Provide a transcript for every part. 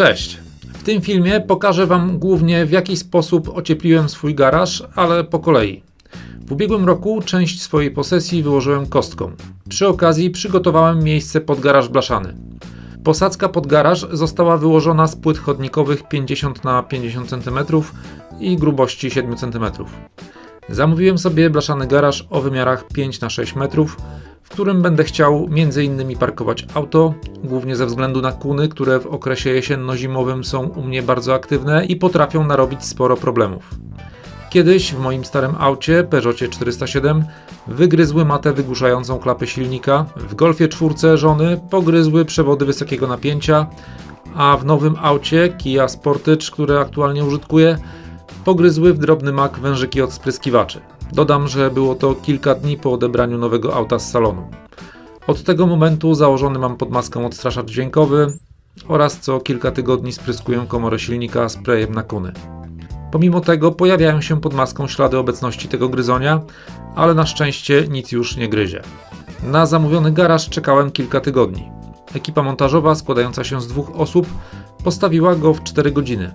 Cześć! W tym filmie pokażę Wam głównie w jaki sposób ociepliłem swój garaż, ale po kolei. W ubiegłym roku część swojej posesji wyłożyłem kostką. Przy okazji przygotowałem miejsce pod garaż blaszany. Posadzka pod garaż została wyłożona z płyt chodnikowych 50 na 50 cm i grubości 7 cm. Zamówiłem sobie blaszany garaż o wymiarach 5 na 6 metrów, w którym będę chciał m.in. parkować auto, głównie ze względu na kuny, które w okresie jesienno-zimowym są u mnie bardzo aktywne i potrafią narobić sporo problemów. Kiedyś w moim starym aucie Peugeotie 407 wygryzły matę wygłuszającą klapy silnika, w Golfie 4 żony pogryzły przewody wysokiego napięcia, a w nowym aucie Kia Sportage, które aktualnie użytkuję, pogryzły w drobny mak wężyki od spryskiwaczy. Dodam, że było to kilka dni po odebraniu nowego auta z salonu. Od tego momentu założony mam pod maską odstraszacz dźwiękowy oraz co kilka tygodni spryskuję komorę silnika sprayem na kuny. Pomimo tego pojawiają się pod maską ślady obecności tego gryzonia, ale na szczęście nic już nie gryzie. Na zamówiony garaż czekałem kilka tygodni. Ekipa montażowa składająca się z dwóch osób postawiła go w 4 godziny.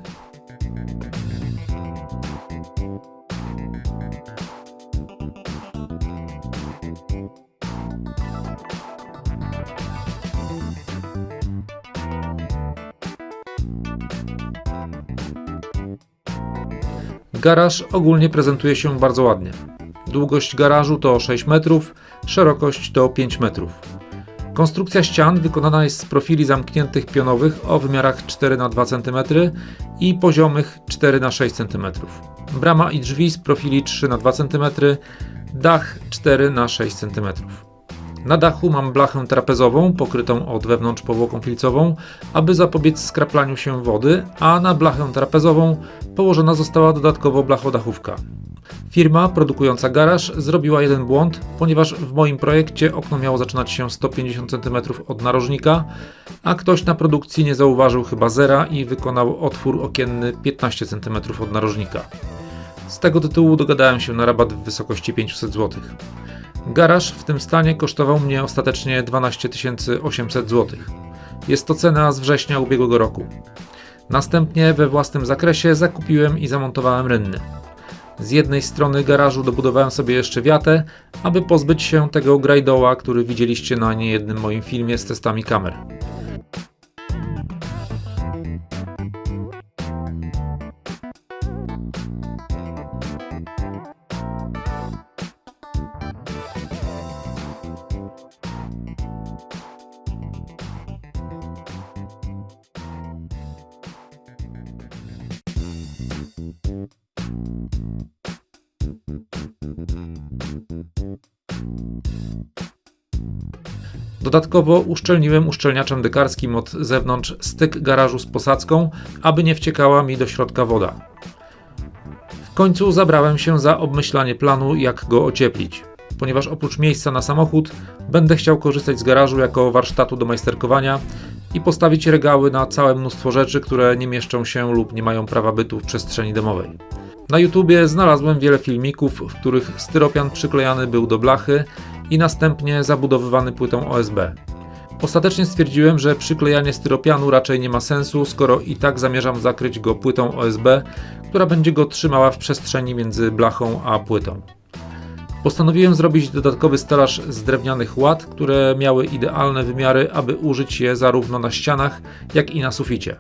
Garaż ogólnie prezentuje się bardzo ładnie. Długość garażu to 6 metrów, szerokość to 5 metrów. Konstrukcja ścian wykonana jest z profili zamkniętych pionowych o wymiarach 4 na 2 cm i poziomych 4 na 6 cm. Brama i drzwi z profili 3 na 2 cm, dach 4 na 6 cm. Na dachu mam blachę trapezową pokrytą od wewnątrz powłoką filcową, aby zapobiec skraplaniu się wody, a na blachę trapezową położona została dodatkowo blachodachówka. Firma produkująca garaż zrobiła jeden błąd, ponieważ w moim projekcie okno miało zaczynać się 150 cm od narożnika, a ktoś na produkcji nie zauważył chyba zera i wykonał otwór okienny 15 cm od narożnika. Z tego tytułu dogadałem się na rabat w wysokości 500 zł. Garaż w tym stanie kosztował mnie ostatecznie 12 800 zł. Jest to cena z września ubiegłego roku. Następnie we własnym zakresie zakupiłem i zamontowałem rynny. Z jednej strony garażu dobudowałem sobie jeszcze wiatę, aby pozbyć się tego grajdoła, który widzieliście na niejednym moim filmie z testami kamer. Dodatkowo uszczelniłem uszczelniaczem dekarskim od zewnątrz styk garażu z posadzką, aby nie wciekała mi do środka woda. W końcu zabrałem się za obmyślanie planu, jak go ocieplić. Ponieważ oprócz miejsca na samochód, będę chciał korzystać z garażu jako warsztatu do majsterkowania i postawić regały na całe mnóstwo rzeczy, które nie mieszczą się lub nie mają prawa bytu w przestrzeni domowej. Na YouTubie znalazłem wiele filmików, w których styropian przyklejany był do blachy i następnie zabudowywany płytą OSB. Ostatecznie stwierdziłem, że przyklejanie styropianu raczej nie ma sensu, skoro i tak zamierzam zakryć go płytą OSB, która będzie go trzymała w przestrzeni między blachą a płytą. Postanowiłem zrobić dodatkowy stelaż z drewnianych łat, które miały idealne wymiary, aby użyć je zarówno na ścianach, jak i na suficie.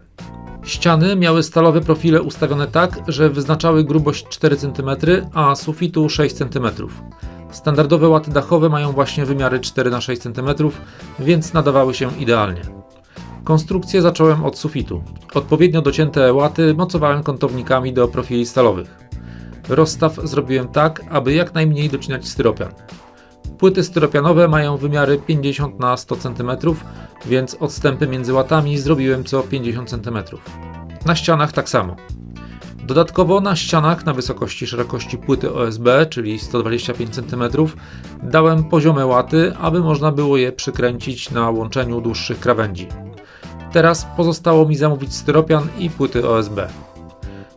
Ściany miały stalowe profile ustawione tak, że wyznaczały grubość 4 cm, a sufitu 6 cm. Standardowe łaty dachowe mają właśnie wymiary 4 na 6 cm, więc nadawały się idealnie. Konstrukcję zacząłem od sufitu. Odpowiednio docięte łaty mocowałem kątownikami do profili stalowych. Rozstaw zrobiłem tak, aby jak najmniej docinać styropian. Płyty styropianowe mają wymiary 50 na 100 cm, więc odstępy między łatami zrobiłem co 50 cm. Na ścianach tak samo. Dodatkowo na ścianach na wysokości szerokości płyty OSB, czyli 125 cm, dałem poziome łaty, aby można było je przykręcić na łączeniu dłuższych krawędzi. Teraz pozostało mi zamówić styropian i płyty OSB.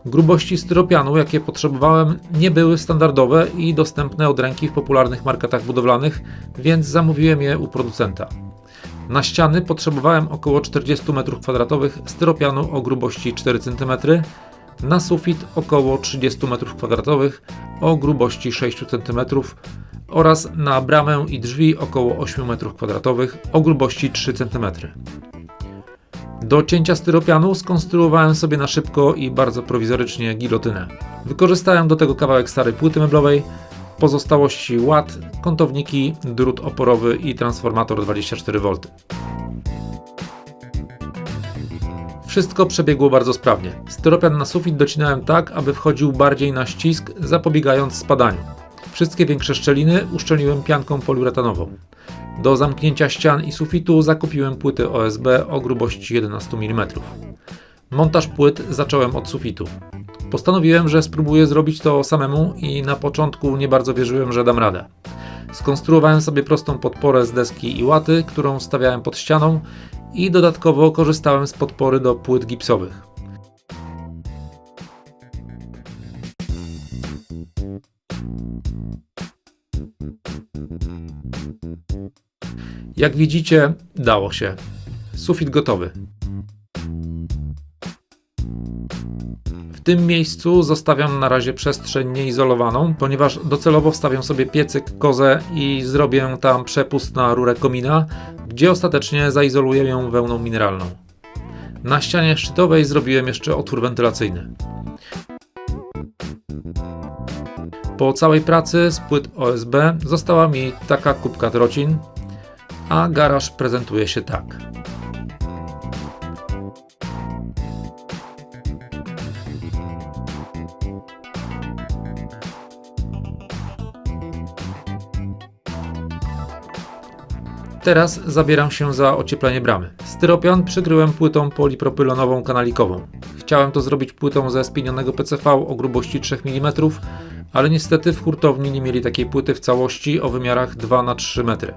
Grubości styropianu, jakie potrzebowałem, nie były standardowe i dostępne od ręki w popularnych marketach budowlanych, więc zamówiłem je u producenta. Na ściany potrzebowałem około 40 m2 styropianu o grubości 4 cm, na sufit około 30 m2 o grubości 6 cm oraz na bramę i drzwi około 8 m2 o grubości 3 cm. Do cięcia styropianu skonstruowałem sobie na szybko i bardzo prowizorycznie gilotynę. Wykorzystałem do tego kawałek starej płyty meblowej, pozostałości ład, kątowniki, drut oporowy i transformator 24V. Wszystko przebiegło bardzo sprawnie. Styropian na sufit docinałem tak, aby wchodził bardziej na ścisk, zapobiegając spadaniu. Wszystkie większe szczeliny uszczelniłem pianką poliuretanową. Do zamknięcia ścian i sufitu zakupiłem płyty OSB o grubości 11 mm. Montaż płyt zacząłem od sufitu. Postanowiłem, że spróbuję zrobić to samemu i na początku nie bardzo wierzyłem, że dam radę. Skonstruowałem sobie prostą podporę z deski i łaty, którą stawiałem pod ścianą i dodatkowo korzystałem z podpory do płyt gipsowych. Jak widzicie, dało się. Sufit gotowy. Tym miejscu zostawiam na razie przestrzeń nieizolowaną, ponieważ docelowo wstawiam sobie piecyk, kozę i zrobię tam przepust na rurę komina, gdzie ostatecznie zaizoluję ją wełną mineralną. Na ścianie szczytowej zrobiłem jeszcze otwór wentylacyjny. Po całej pracy z płyt OSB została mi taka kubka trocin, a garaż prezentuje się tak. Teraz zabieram się za ocieplenie bramy. Styropian przykryłem płytą polipropylenową kanalikową. Chciałem to zrobić płytą ze spienionego PCV o grubości 3 mm, ale niestety w hurtowni nie mieli takiej płyty w całości o wymiarach 2 na 3 metry.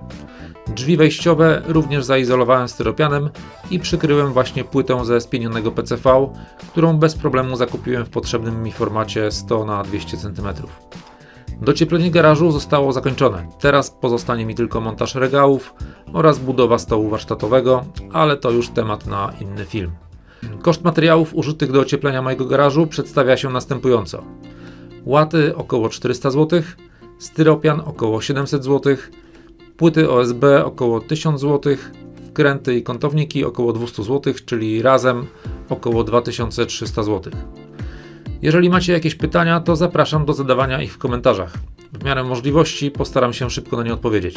Drzwi wejściowe również zaizolowałem styropianem i przykryłem właśnie płytą ze spienionego PCV, którą bez problemu zakupiłem w potrzebnym mi formacie 100 na 200 cm. Docieplenie garażu zostało zakończone. Teraz pozostanie mi tylko montaż regałów oraz budowa stołu warsztatowego, ale to już temat na inny film. Koszt materiałów użytych do ocieplenia mojego garażu przedstawia się następująco. Łaty około 400 zł, styropian około 700 zł, płyty OSB około 1000 zł, wkręty i kątowniki około 200 zł, czyli razem około 2300 zł. Jeżeli macie jakieś pytania, to zapraszam do zadawania ich w komentarzach. W miarę możliwości postaram się szybko na nie odpowiedzieć.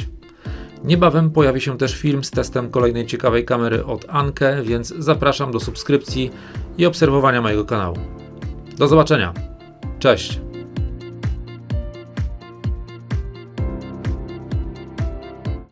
Niebawem pojawi się też film z testem kolejnej ciekawej kamery od Anke, więc zapraszam do subskrypcji i obserwowania mojego kanału. Do zobaczenia. Cześć.